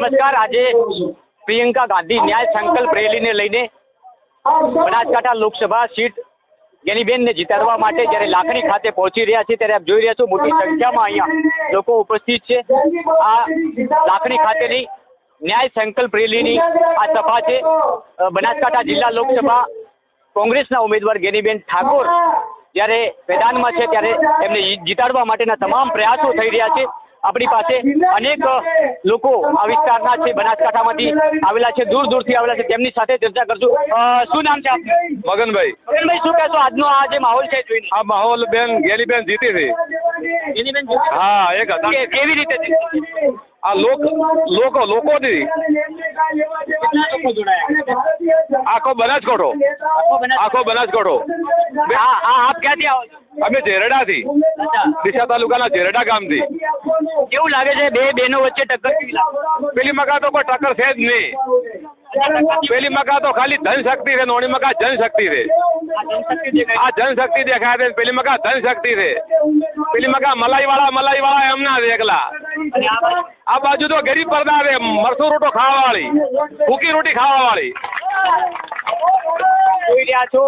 નમસ્કાર, આજે પ્રિયંકા ગાંધી ન્યાય સંકલ્પ રેલીને લઈને બનાસકાંઠા લોકસભા સીટ ગેનીબેનને જીતાડવા માટે જ્યારે લાખણી ખાતે પહોંચી રહ્યા છે ત્યારે આપ જોઈ રહ્યા છો મોટી સંખ્યામાં અહીંયા લોકો ઉપસ્થિત છે. આ લાખણી ખાતેની ન્યાય સંકલ્પ રેલીની આ સભા છે. બનાસકાંઠા જિલ્લા લોકસભા કોંગ્રેસના ઉમેદવાર ગેનીબેન ઠાકોર જ્યારે મેદાનમાં છે, ત્યારે એમને જીતાડવા માટેના તમામ પ્રયાસો થઈ રહ્યા છે. આપણી પાસે અનેક લોકો આ વિસ્તારના છે બનાસકાંઠામાંથી આવેલા છે દૂર દૂરથી આવેલા છે. તેમની સાથે ચર્ચા કરશું. શું નામ છે આપનું? મગનભાઈ. મગનભાઈ શું કહેશો? આજનો આ જે માહોલ છે જોઈને. આ માહોલ બેન ગેલીબેન જીતી હતી. હા એક હતા કેવી રીતે આ લોક લોકો લોકોથી કેટલા લોકો જોડાયા? આખો બનાસકાંઠો. આખો બનાસકાંઠો. હા હા આપ ક્યાંથી આવો છો? અમે ઝેરડાથી થી ડીસા તાલુકાના ઝેરડા ગામથી. કેવું લાગે છે બે બેનો વચ્ચે ટક્કર કેવી લાગે? પેલી મકા તો કોઈ ટક્કર છે જ નહીં. પેલી મકા તો ખાલી ધન શક્તિ છે નોની મકા જન શક્તિ છે. આ જન શક્તિ દેખાય છે પેલી મકા ધન શક્તિ છે. પેલી મકા મલાઈ વાળા મલાઈ વાળા એમના છે એકલા. આ બાજુ? આ બાજુ તો ગરીબ પડદા છે મરસું રોટો ખાવા વાળી ભૂકી રોટી ખાવા વાળી જોઈ રહ્યા છો.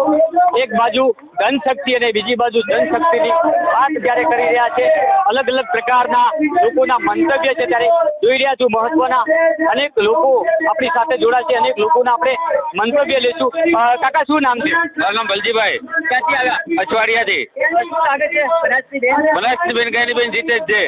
એક બાજુ ધનશક્તિ અને બીજી બાજુ જનશક્તિની વાત જ્યારે કરી રહ્યા છે અલગ અલગ પ્રકારના લોકોના મંતવ્ય છે ત્યારે જોઈ રહ્યા છું મહત્વના. અનેક લોકો આપણી સાથે જોડાશે અનેક લોકોના આપણે મંતવ્ય લેશું કાકા શું નામ છે? મારું નામ બલજીભાઈ. ક્યાંથી આવ્યા? અછવાડિયાથી શું લાગે છે? બનાસની બેન? બનાસબેન ગાયનીબેન જીતે જ છે.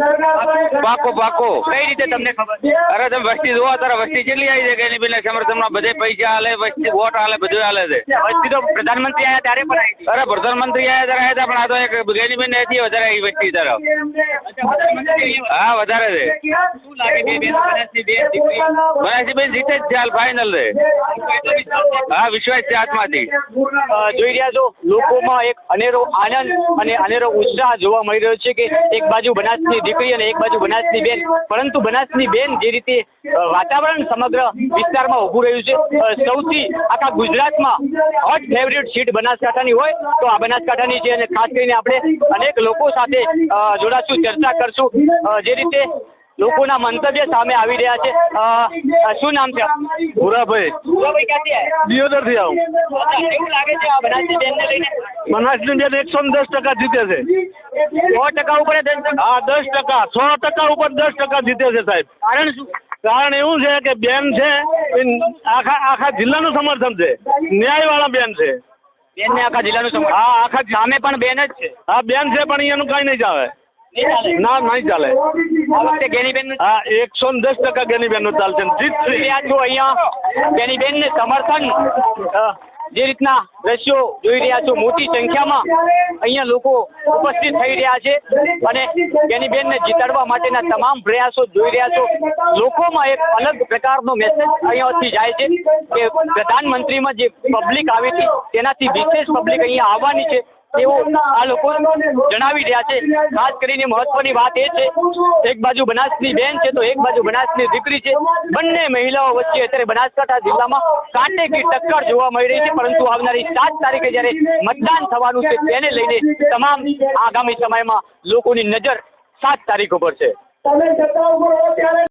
પાકો પાકો કઈ રીતે તમને ખબર? અરે તમે વસ્તી જોવા તારે વસ્તી કેટલી આવી છે ગાયનીબેન સમર્થનમાં બધે પૈસા હાલે વસ્તી વોટ હાલે બધું હાલે છે. વસ્તી તો પ્રધાનમંત્રી આવ્યા ત્યારે પણ અરે પ્રધાનમંત્રી આયા ત્યારે આવ્યા પણ આ તો એક ગાયનીબેન નથી વધારે આવી વસ્તી તરફ. આવ્યા. હા વધારે છે. શું લાગે બે બેન? જીતે જ છે હાલ ફાઇનલ છે? હા વિશ્વાસ છે હાથમાંથી. જોઈ રહ્યા છો લોકોમાં એક અનેરો આનંદ અને અનેરો ઉત્સાહ જોવા મળી રહ્યો છે કે એક બાજુ બનાસની દીકરી અને એક બાજુ બનાસની બેન. પરંતુ બનાસની બેન જે રીતે વાતાવરણ સમગ્ર વિસ્તારમાં ઊભું રહ્યું છે સૌથી આખા ગુજરાતમાં હોટ ફેવરિટ સીટ બનાસકાંઠાની હોય, તો આ બનાસકાંઠાની છે અને ખાસ કરીને આપણે અનેક લોકો સાથે જોડાશું, ચર્ચા કરશું. જે રીતે લોકોના મંતવ્ય સામે આવી રહ્યા છે. શું નામ છે? ભૂરાભાઈ. ભૂરાભાઈ ક્યાંથી આવ્યા? દિયોદરથી આવું. એવું લાગે છે આ બનાસની બેનને લઈને? બનાસની બેન એકસો ને દસ ટકા જીતે છે. સો ટકા ઉપર હા દસ ટકા. સો ટકા ઉપર દસ ટકા જીતે છે સાહેબ. કારણ શું? કારણ એવું છે કે બેન છે એ આખા આખા જિલ્લાનું સમર્થન છે. ન્યાયવાળા બેન છે. બેન ને આખા જિલ્લાનું સમર્થન? હા આખા સામે પણ બેન જ છે? હા બેન છે પણ એનું કઈ નહીં નહીં ચાલે. ના નહીં ચાલે. હા એકસો ને દસ ટકા ગેની ચાલશે ને. જીતશે રહ્યા છો અહીંયા ગેનીબેન ને સમર્થન જે રીતના દ્રશ્યો જોઈ રહ્યા છો મોટી સંખ્યામાં અહીંયા લોકો ઉપસ્થિત થઈ રહ્યા છે અને ગેનીબેન ને જીતાડવા માટેના તમામ પ્રયાસો જોઈ રહ્યા છો. લોકોમાં એક અલગ પ્રકારનો મેસેજ અહીંયાથી જાય છે કે પ્રધાનમંત્રીમાં જે પબ્લિક આવી હતી તેનાથી વિશેષ પબ્લિક અહીંયા આવવાની છે. તેવું આ લોકો જણાવી રહ્યા છે. ખાસ કરીને મહત્વની વાત એ છે, એક બાજુ બનાસની બેન છે તો એક બાજુ બનાસની દીકરી છે. બંને મહિલાઓ વચ્ચે અત્યારે બનાસકાંઠા જિલ્લામાં કાંટેકી ટક્કર જોવા મળી રહી છે, પરંતુ આવનારી સાત તારીખે જ્યારે મતદાન થવાનું છે, તેને લઈને તમામ આગામી સમયમાં લોકોની નજર સાત તારીખ ઉપર છે.